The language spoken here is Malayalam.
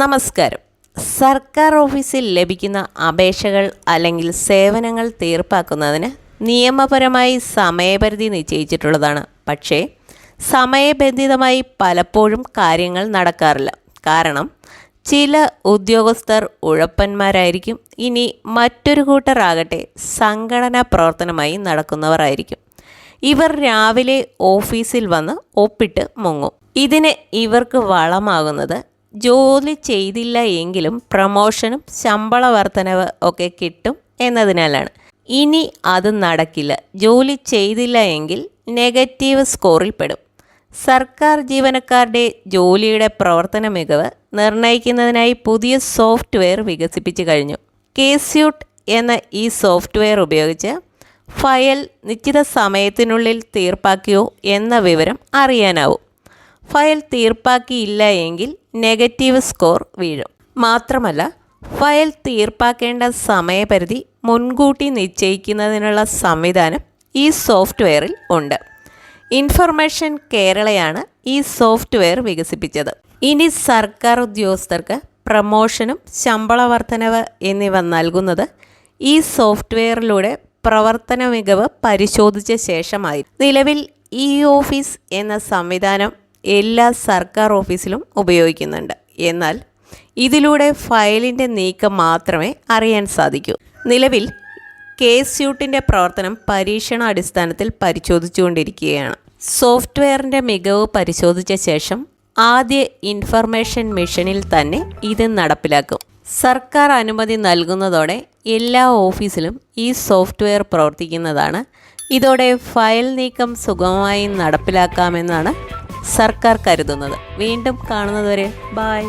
നമസ്കാരം. സർക്കാർ ഓഫീസിൽ ലഭിക്കുന്ന അപേക്ഷകൾ അല്ലെങ്കിൽ സേവനങ്ങൾ തീർപ്പാക്കുന്നതിന് നിയമപരമായി സമയപരിധി നിശ്ചയിച്ചിട്ടുള്ളതാണ്. പക്ഷേ സമയബന്ധിതമായി പലപ്പോഴും കാര്യങ്ങൾ നടക്കാറില്ല. കാരണം ചില ഉദ്യോഗസ്ഥർ ഉഴപ്പന്മാരായിരിക്കും. ഇനി മറ്റൊരു കൂട്ടറാകട്ടെ സംഘടനാ പ്രവർത്തനമായി നടക്കുന്നവരായിരിക്കും ഇവർ രാവിലെ ഓഫീസിൽ വന്ന് ഒപ്പിട്ട് മുങ്ങും. ഇതിന് ഇവർക്ക് വളമാകുന്നത് ജോലി ചെയ്തില്ല എങ്കിലും പ്രമോഷനും ശമ്പള വർധനവ് ഒക്കെ കിട്ടും എന്നതിനാലാണ്. ഇനി അത് നടക്കില്ല. ജോലി ചെയ്തില്ല എങ്കിൽ നെഗറ്റീവ് സ്കോറിൽ പെടും. സർക്കാർ ജീവനക്കാരുടെ ജോലിയുടെ പ്രവർത്തന മികവ് നിർണയിക്കുന്നതിനായി പുതിയ സോഫ്റ്റ്വെയർ വികസിപ്പിച്ചു കഴിഞ്ഞു. കേസ്യൂട്ട് എന്ന ഈ സോഫ്റ്റ്വെയർ ഉപയോഗിച്ച് ഫയൽ നിശ്ചിത സമയത്തിനുള്ളിൽ തീർപ്പാക്കിയോ എന്ന വിവരം അറിയാനാവും. ഫയൽ തീർപ്പാക്കിയില്ല എങ്കിൽ നെഗറ്റീവ് സ്കോർ വീഴും. മാത്രമല്ല ഫയൽ തീർപ്പാക്കേണ്ട സമയപരിധി മുൻകൂട്ടി നിശ്ചയിക്കുന്നതിനുള്ള സംവിധാനം ഈ സോഫ്റ്റ്വെയറിൽ ഉണ്ട്. ഇൻഫർമേഷൻ കേരളയാണ് ഈ സോഫ്റ്റ്വെയർ വികസിപ്പിച്ചത്. ഇനി സർക്കാർ ഉദ്യോഗസ്ഥർക്ക് പ്രമോഷനും ശമ്പള വർധനവ് എന്നിവ നൽകുന്നത് ഈ സോഫ്റ്റ്വെയറിലൂടെ പ്രവർത്തന മികവ് പരിശോധിച്ച ശേഷമായി നിലവിൽ ഇ ഓഫീസ് എന്ന സംവിധാനം എല്ലാ സർക്കാർ ഓഫീസിലും ഉപയോഗിക്കുന്നുണ്ട്. എന്നാൽ ഇതിലൂടെ ഫയലിന്റെ നീക്കം മാത്രമേ അറിയാൻ സാധിക്കൂ. നിലവിൽ കേസ് സ്യൂട്ടിന്റെ പ്രവർത്തനം പരീക്ഷണാടിസ്ഥാനത്തിൽ പരിശോധിച്ചുകൊണ്ടിരിക്കുകയാണ്. സോഫ്റ്റ്വെയറിന്റെ മികവ് പരിശോധിച്ച ശേഷം ആദ്യ ഇൻഫർമേഷൻ മിഷനിൽ തന്നെ ഇത് നടപ്പിലാക്കും. സർക്കാർ അനുമതി നൽകുന്നതോടെ എല്ലാ ഓഫീസിലും ഈ സോഫ്റ്റ്വെയർ പ്രവർത്തിക്കുന്നതാണ്. ഇതോടെ ഫയൽ നീക്കം സുഗമമായി നടപ്പിലാക്കാമെന്നാണ് സർക്കാർ കരുതുന്നത്. വീണ്ടും കാണുന്നതുവരെ. ബായ്